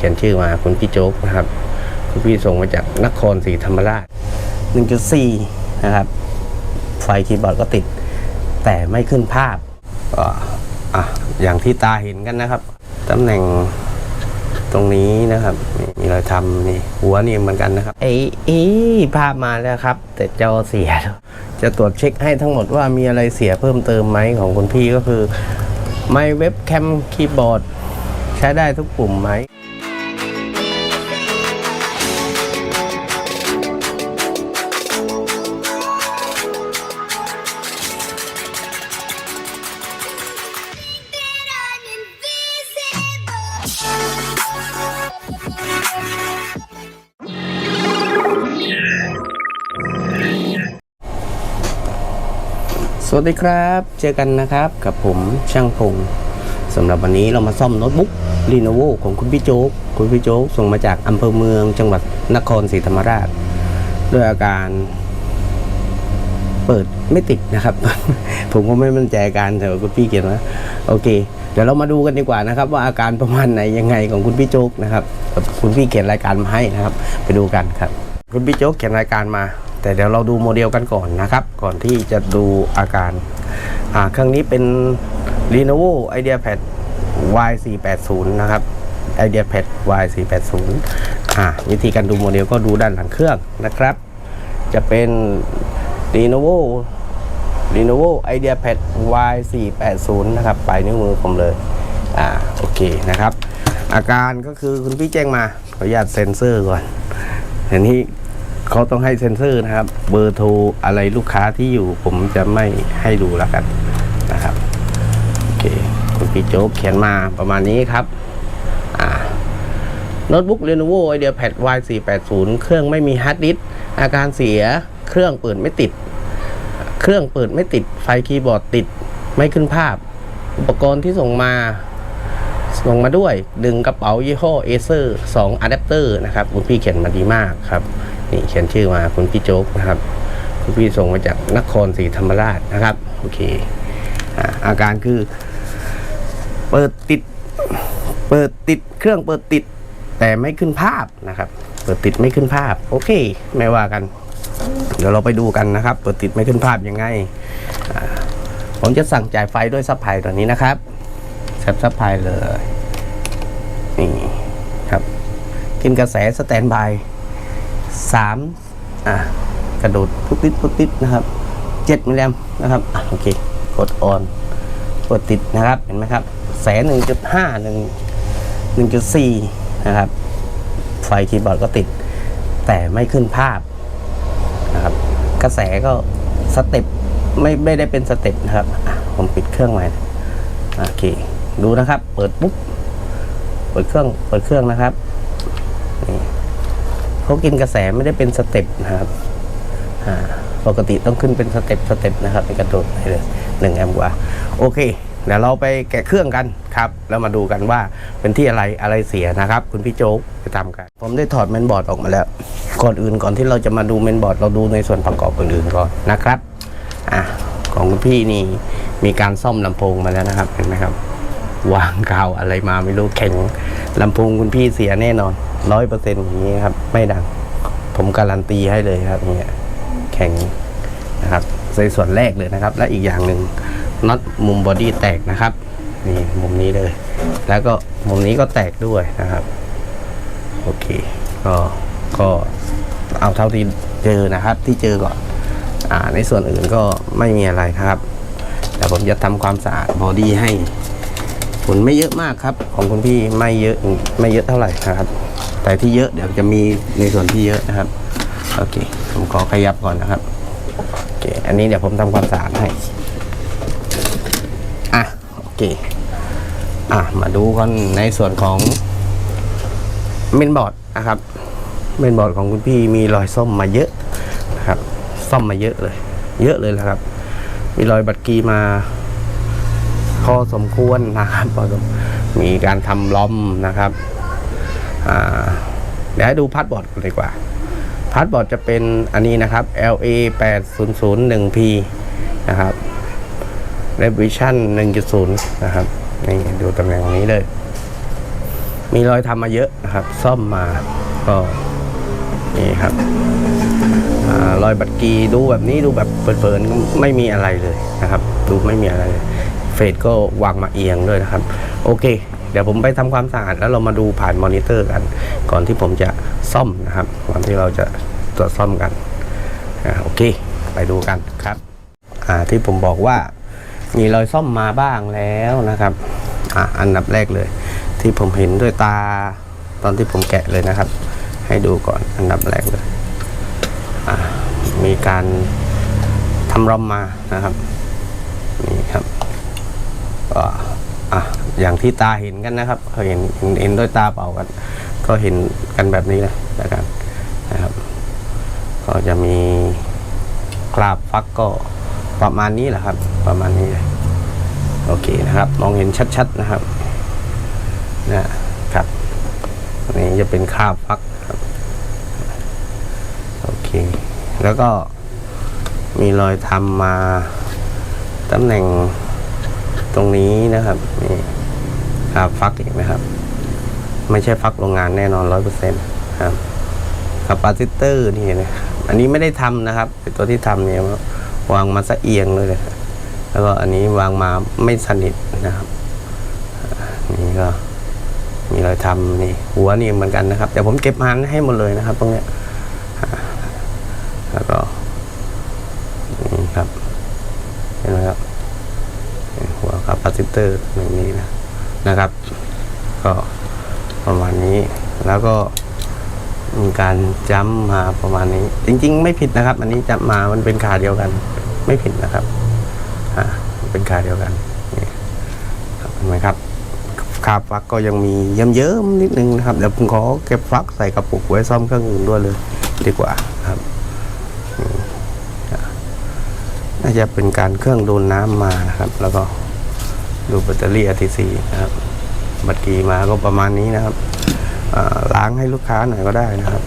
ขียนชื่อมาคุณพี่โจ๊กนะครับ คุณพี่ส่งมาจากนครศรีธรรมราช 1.4 นะครับ ไฟคีย์บอร์ดก็ติด แต่ไม่ขึ้นภาพก็อะอย่างที่ตาเห็นกันนะครับตำแหน่งตรงนี้นะครับมีรอยทำนี่หัวนี่เหมือนกันนะครับเอ้เอ้ภาพมาแล้วครับ แต่จอเสีย จะตรวจเช็คให้ทั้งหมดว่ามีอะไรเสียเพิ่มเติมไหมของคุณพี่ก็คือ ไม่เว็บแคมคีย์บอร์ดใช้ได้ทุกปุ่มไหม สวัสดีครับ เจอกันนะครับกับผมช่างพงสำหรับวันนี้เรามาซ่อมโน้ตบุ๊ก Lenovo ของคุณพี่โจ๊ก คุณพี่โจ๊กส่งมาจากอำเภอเมืองจังหวัดนครศรีธรรมราช ด้วยอาการ เปิดไม่ติดนะครับ ผมก็ไม่มั่นใจอาการแต่ว่าคุณพี่เขียนว่าโอเค เดี๋ยวเรามาดูกันดีกว่านะครับ ว่าอาการประมาณไหนยังไงของคุณพี่โจ๊กนะครับ คุณพี่เขียนรายการมาให้นะครับ ไปดูกันครับ คุณพี่โจ๊กเขียนรายการมา แต่เดี๋ยวเราดูโมเดลกันก่อนนะครับ ก่อนที่จะดูอาการอ่าเครื่องนี้เป็น Lenovo IdeaPad Y480 นะครับ IdeaPad Y480 อ่าวิธีการดูโมเดลก็ดูด้านหลังเครื่องนะครับ จะเป็น Lenovo Lenovo IdeaPad Y480 นะครับปลายนิ้วมือผมเลยอ่าโอเคนะครับ อาการก็คือคุณพี่แจ้งมาขออนุญาตเซ็นเซอร์ก่อนอันนี้ เขาต้องให้เซ็นเซอร์นะครับ เบอร์โทรอะไรลูกค้าที่อยู่ ผมจะไม่ให้ดูแล้วกันนะครับโอเคคุณพี่โจ๊กเขียนมาประมาณนี้ครับโน้ตบุ๊ก Lenovo IdeaPad Y480 เครื่องไม่มีฮาร์ดดิสก์อาการเสียเครื่องเปิดไม่ติด เครื่องเปิดไม่ติด ไฟคีย์บอร์ดติด ไม่ขึ้นภาพ อุปกรณ์ที่ส่งมาส่งมาด้วย ดึงกระเป๋ายี่ห้อ Acer 2อะแดปเตอร์นะครับคุณพี่เขียนมาดีมากครับ นี่เขียนชื่อมาคุณพี่โจ๊กนะครับ คุณพี่ส่งมาจากนครศรีธรรมราชนะครับ โอเคอาอาการคือ เปิดติด เปิดติดเครื่องเปิดติด แต่ไม่ขึ้นภาพนะครับ เปิดติดไม่ขึ้นภาพ โอเค ไม่ว่ากัน เดี๋ยวเราไปดูกันนะครับ เปิดติดไม่ขึ้นภาพยังไงผมจะสั่งจ่ายไฟด้วยซัพพลายตัวนี้นะครับแซบซัพพลายเลยนี่ครับกินกระแสสแตนบาย สามอะกระโดดพุดติดพุดติดนะครับเจ็ดมิลลิแอมนะครับอโอเค กดออนกดติดนะครับเห็นไหมครับแสนหนึ่งจุดห้าหนึ่งหนึ่งจุดสี่นะครับ ไฟคีย์บอร์ดก็ติด แต่ไม่ขึ้นภาพนะครับ กระแสก็สเต็ปไม่ไม่ได้เป็นสเต็ปนะครับผมปิดเครื่องใหม่โอเค ดูนะครับ เปิดปุ๊บ เปิดเครื่อง เปิดเครื่องนะครับนี่ เขากินกระแสไม่ได้เป็นสเต็ปนะครับปกติต้องขึ้นเป็นสเต็ปสเต็ปนะครับเป็นกระโดดไปเลยหนึ่งแอมป์กว่า โอเคเดี๋ยวเราไปแกะเครื่องกันครับแล้วมาดูกันว่าเป็นที่อะไรอะไรเสียนะครับ คุณพี่โจ๊กไปทำกัน ผมได้ถอดเมนบอร์ดออกมาแล้ว ก่อนอื่นก่อนที่เราจะมาดูเมนบอร์ดเราดูในส่วนประกอบอื่นๆก่อนนะครับอะของคุณพี่นี่มีการซ่อมลำโพงมาแล้วนะครับเห็นไหมครับ วางกาวอะไรมาไม่รู้แข็งลำโพงคุณพี่เสียแน่นอนร้อยเปอร์เซ็นต์อย่างนี้ครับ ไม่ดัง ผมการันตีให้เลยครับเนี่ยแข็งนะครับในส่วนแรกเลยนะครับ และอีกอย่างหนึ่งน็อตมุมบอดี้แตกนะครับนี่มุมนี้เลย แล้วก็มุมนี้ก็แตกด้วยนะครับ โอเค ก็ก็เอาเท่าที่เจอนะครับ ที่เจอก่อนอ่าในส่วนอื่นก็ไม่มีอะไรนะครับแต่ผมจะทำความสะอาดบอดี้ให้ ผลไม่เยอะมากครับ ของคุณพี่ไม่เยอะไม่เยอะเท่าไหร่นะครับ แต่ที่เยอะเดี๋ยวจะมีในส่วนที่เยอะนะครับโอเคผมขอขยับก่อนนะครับโอเคอันนี้เดี๋ยวผมทำความสะอาดให้อะโอเคอะมาดูกันในส่วนของเมนบอร์ดนะครับเมนบอร์ดของคุณพี่มีรอยซ่อมมาเยอะนะครับ ซ่อมมาเยอะเลย เยอะเลยนะครับ มีรอยบัตรกีมา พอสมควรนะครับพอสมมีการทำล้อมนะครับเดี๋ยวให้ดูพาสบอร์ดกันดีกว่าพาสบอร์ดจะเป็นอันนี้นะครับ LA 8001P นะครับ Revision 1.0 นะครับนี่ดูตำแหน่งตรงนี้เลย มีรอยทำมาเยอะนะครับ ซ่อมมาก็นี่ครับอรอยบัตรกีดูแบบนี้ดูแบบเปิดๆไม่มีอะไรเลยนะครับ ดูไม่มีอะไรเลย ฟดก็วางมาเอียงด้วยนะครับ โอเค เดี๋ยวผมไปทำความสะอาดแล้วเรามาดูผ่านมอนิเตอร์กัน ก่อนที่ผมจะซ่อมนะครับก่อนที่เราจะตรวจซ่อมกันอ่าโอเค ไปดูกันครับอ่าที่ผมบอกว่ามีรอยซ่อมมาบ้างแล้วนะครับอ่าอันดับแรกเลย ที่ผมเห็นด้วยตาตอนที่ผมแกะเลยนะครับ ให้ดูก่อนอันดับแรกเลยอ่ามีการทำรอมมานะครับนี่ครับ ก็อะอย่างที่ตาเห็นกันนะครับเห็นเห็นเห็นด้วยตาเปล่ากัน ก็เห็นกันแบบนี้นะนะครับนะครับ ก็จะมีคราบฟักก็ประมาณนี้แหละครับ ประมาณนี้เลยโอเคนะครับ มองเห็นชัดๆนะครับนะครับนนี้จะเป็นคราบฟักครับโอเค แล้วก็มีรอยทำมาตำแหน่ง ตรงนี้นะครับนี่คราบฟักเห็นไหมครับ ไม่ใช่ฟักโรงงานแน่นอนร้อยเปอร์เซ็นต์ครับคาปาซิเตอร์นี่นะอันนี้ไม่ได้ทำนะครับตัวที่ทำเนี่ยวางมาซะเอียงเลยเลยแล้วก็อันนี้วางมาไม่สนิทนะครับนี่ก็มีรอยทำนี่หัวนี่เหมือนกันนะครับแต่ผมเก็บมันให้หมดเลยนะครับ ตรงเนี้ยแล้วก็นี่ครับเห็นไหมครับนี่หัวคาซิเตอร์อย่างนี้นะนะครับ ก็ประมาณนี้แล้วก็การจ้ำมาประมาณนี้ จริง ๆ ไม่ผิดนะครับ อันนี้จ้ำมามันเป็นขาเดียวกัน ไม่ผิดนะครับอ่าเป็นขาเดียวกันนี่เห็นไหมครับคาฟักก็ยังมีเยิ้มๆนิดนึงนะครับเดี๋ยวผมขอเก็บฟักใส่กระปุกไว้ซ่อมเครื่องอื่นด้วยเลย ดีกว่าครับน่าจะเป็นการเครื่องโดนน้ำมานะครับ แล้วก็ ดูแบตเตอรี่ RTC นะครับบัตรกีมาก็ประมาณนี้นะครับล้างให้ลูกค้าหน่อยก็ได้นะครับ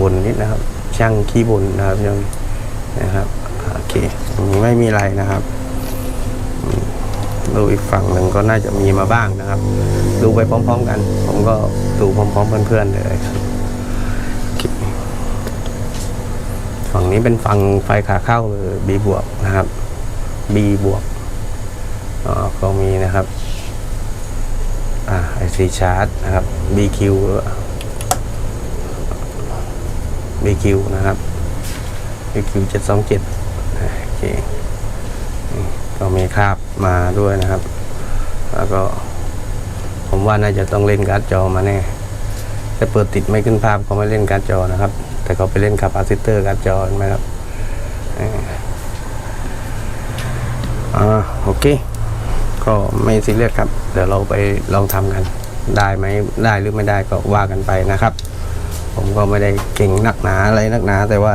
บนๆนิดนะครับ ช่างขี้บนนะครับยังนะครับโอเคอันนี้ไม่มีอะไรนะครับดูอีกฝั่งหนึ่งก็น่าจะมีมาบ้างนะครับ ดูไปพร้อม ๆ กัน ผมก็ดูพร้อม ๆ เพื่อนๆเลยครับโอฝั่งนี้เป็นฝั่งไฟขาเข้าคือ B บวกนะครับ B บวก ก็มีนะครับอ่าไอซีชาร์จนะครับ BQ BQ นะครับ BQ 727โอเคก็มีคราบมาด้วยนะครับ แล้วก็ผมว่าน่าจะต้องเล่นการ์ดจอมาแน่แต่เปิดติดไม่ขึ้นภาพเขาไม่เล่นการ์ดจอนะครับ แต่เขาไปเล่นคาปาซิเตอร์การ์ดจอเห็นไหมครับอ่าโอเค ก็ไม่ซีเรียสครับ เดี๋ยวเราไปลองทำกัน ได้ไหมได้หรือไม่ได้ก็ว่ากันไปนะครับ ผมก็ไม่ได้เก่งนักหนาอะไรนักหนา แต่ว่า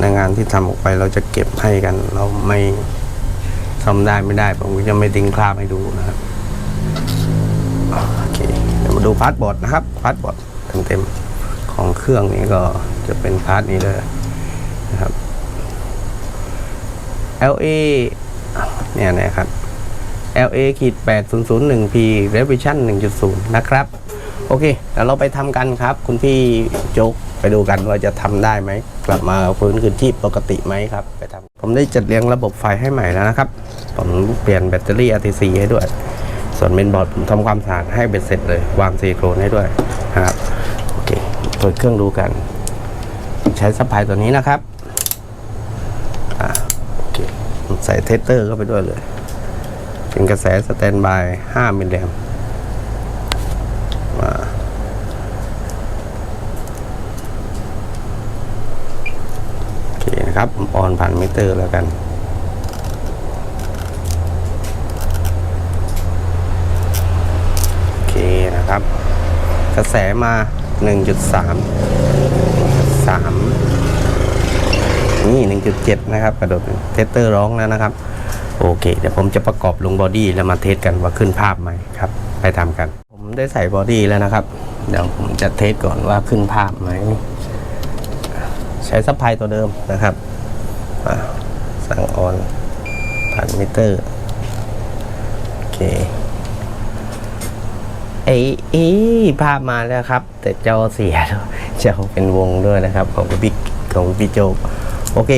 ในงานที่ทำออกไปเราจะเก็บให้กัน เราไม่ทำได้ไม่ได้ ผมก็จะไม่ทิ้งคราบให้ดูนะครับโอเคเดี๋ยวมาดูพาร์ทบอร์ดนะครับพาร์ทบอร์ดเต็มๆของเครื่องนี้ก็จะเป็นพาร์ทนี้เลยนะครับ LA เนี่ยนะครับ LA ขีด8001 P Revision 1.0 นะครับ โอเคเดี๋ยวเราไปทำกันครับ คุณพี่โจ๊กไปดูกันว่าจะทำได้ไหม กลับมาฟื้นคืนชีพปกติไหมครับ ไปทำผมได้จัดเรียงระบบไฟให้ใหม่แล้วนะครับ ผมเปลี่ยนแบตเตอรี่ RTC ให้ด้วย ส่วนเมนบอร์ดผมทำความสะอาดให้เบ็ดเสร็จเลย วางซีโครนให้ด้วยนะครับโอเคเปิดเครื่องดูกัน ใช้ซัพพลายตัวนี้นะครับอ่าโอเคใส่เทสเตอร์เข้าไปด้วยเลย เป็นกระแสสแตนบาย 5 มิลลิแอมโอเคนะครับผมออนผ่านมิเตอร์แล้วกันโอเคนะครับ กระแสมา 1.3 3 นี่ 1.7 นะครับ กระโดดเทสเตอร์ร้องแล้วนะครับ โอเค เดี๋ยวผมจะประกอบลงบอดี้แล้วมาเทสกันว่าขึ้นภาพไหมครับ ไปทำกัน ผมได้ใส่บอดี้แล้วนะครับ เดี๋ยวผมจะเทสก่อนว่าขึ้นภาพไหม ใช้ซัพพลายตัวเดิมนะครับสั่งออนผ่านมิเตอร์ โอเคไอ้อภาพมาแล้วครับ แต่จอเสียแล้วจอเป็นวงด้วยนะครับ ของพี่ของพี่โจโอเค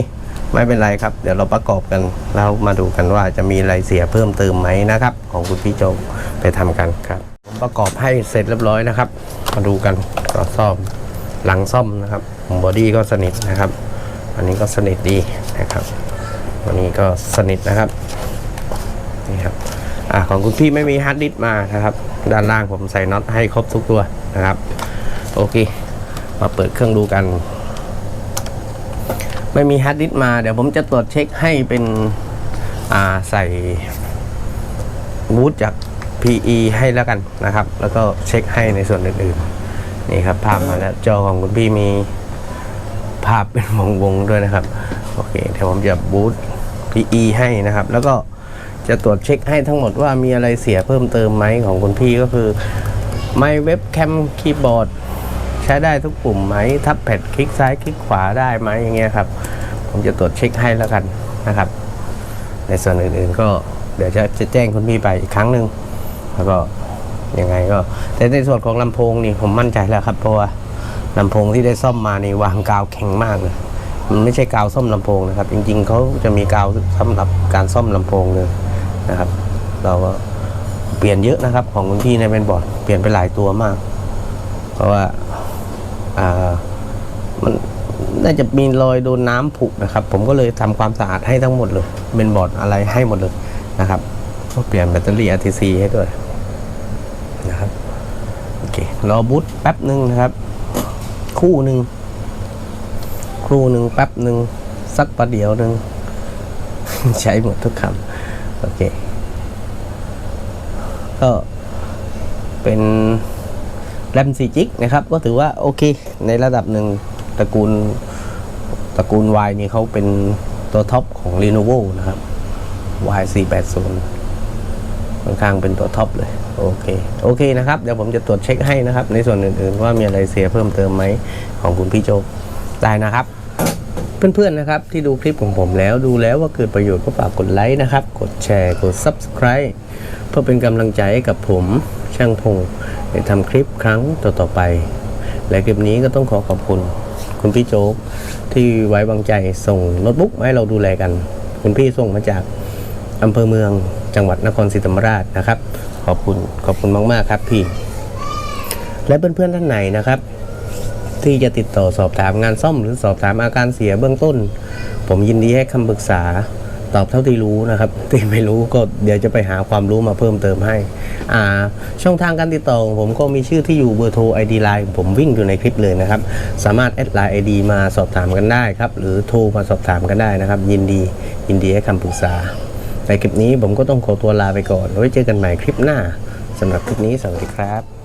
ไม่เป็นไรครับ เดี๋ยวเราประกอบกันแล้วมาดูกันว่าจะมีอะไรเสียเพิ่มเติมไหมนะครับ ของคุณพี่โจกไปทำกันครับผมประกอบให้เสร็จเรียบร้อยนะครับ มาดูกันก็ซ่อมหลังซ่อมนะครับบอดี้ก็สนิทนะครับ อันนี้ก็สนิทดีนะครับอันนี้ก็สนิทนะครับนี่ครับอ่าของคุณพี่ไม่มีฮาร์ดดิสก์มานะครับ ด้านล่างผมใส่น็อตให้ครบทุกตัวนะครับ โอเค มาเปิดเครื่องดูกัน ไม่มีฮาร์ดดิสก์มาเดี๋ยวผมจะตรวจเช็คให้เป็นอ่าใส่บูทจาก PE ให้แล้วกันนะครับ แล้วก็เช็คให้ในส่วนอื่นๆ นี่ครับภาพมาแล้วจอของคุณพี่มีภาพเป็นวงๆด้วยนะครับ โอเคเดี๋ยวผมจะบูท PE ให้นะครับ แล้วก็จะตรวจเช็คให้ทั้งหมดว่ามีอะไรเสียเพิ่มเติมไหมของคุณพี่ก็คือ ไม่เว็บแคมคีย์บอร์ด ช้ได้ทุกปุ่มไหมทับแพดคลิกซ้ายคลิกขวาได้ไหมอย่างเงี้ยครับ ผมจะตรวจเช็คให้แล้วกันนะครับ ในส่วนอื่นๆก็เดี๋ยวจะจะแจ้งคุณพี่ไปอีกครั้งหนึ่งแล้วก็ยังไงก็ แต่ในส่วนของลำโพงนี่ผมมั่นใจแล้วครับเพราะว่าลำโพงที่ได้ซ่อมมานี่วางกาวแข็งมากเลยมันไม่ใช่กาวซ่อมลำโพงนะครับ จริงๆเขาจะมีกาวสำหรับการซ่อมลำโพงเลยนะครับ เราก็เปลี่ยนเยอะนะครับ ของคุณพี่ในเป็นบอร์ดเปลี่ยนไปหลายตัวมาก เพราะว่า มันน่าจะมีรอยโดนน้ำผุนะครับ ผมก็เลยทำความสะอาดให้ทั้งหมดเลยเป็นบอร์ดอะไรให้หมดเลยนะครับก็เปลี่ยนแบตเตอรี่ RTC ให้ด้วยนะครับโอเครอบูตแป๊บหนึ่งนะครับ คู่หนึ่งครู่หนึ่งแป๊บหนึ่งสักประเดี๋ยวหนึ่งใช้หมดทุกคำโอเคก็เป็น แรม4จิกนะครับก็ถือว่าโอเค ในระดับหนึ่งตระกูลตระกูล Y นี่เขาเป็นตัวท็อปของ Lenovo นะครับ Y 4 8 0 ค่อนข้างเป็นตัวท็อปเลย โอเค โอเคนะครับ เดี๋ยวผมจะตรวจเช็คให้นะครับ ในส่วนอื่นๆ ว่ามีอะไรเสียเพิ่มเติมไหมของคุณพี่โจได้นะครับ เพื่อนๆนะครับที่ดูคลิปของผมแล้วดูแล้วว่าเกิดประโยชน์ก็ฝากกดไลค์นะครับ กดแชร์กด Subscribe เพื่อเป็นกำลังใจให้กับผมช่างพง ในทำคลิปครั้งต่อๆไป และคลิปนี้ก็ต้องขอขอบคุณ คุณพี่โจ๊กที่ไว้วางใจส่งโน้ตบุ๊กให้เราดูแลกัน คุณพี่ส่งมาจากอำเภอเมืองจังหวัดนครศรีธรรมราชนะครับ ขอบคุณขอบคุณมาก ๆ ครับพี่ และเพื่อนๆท่านไหนนะครับ ที่จะติดต่อสอบถามงานซ่อมหรือสอบถามอาการเสียเบื้องต้น ผมยินดีให้คำปรึกษา ตอบเท่าที่รู้นะครับที่ไม่รู้ก็เดี๋ยวจะไปหาความรู้มาเพิ่มเติมให้อ่าช่องทางการติดต่อของผมก็มีชื่อที่อยู่เบอร์โทร ID ไลน์ผมวิ่งอยู่ในคลิปเลยนะครับ สามารถแอดไลน์ ID มาสอบถามกันได้ครับ หรือโทรมาสอบถามกันได้นะครับ ยินดียินดีให้คำปรึกษา ในคลิปนี้ผมก็ต้องขอตัวลาไปก่อนไว้เจอกันใหม่คลิปหน้าสำหรับคลิปนี้สวัสดีครับ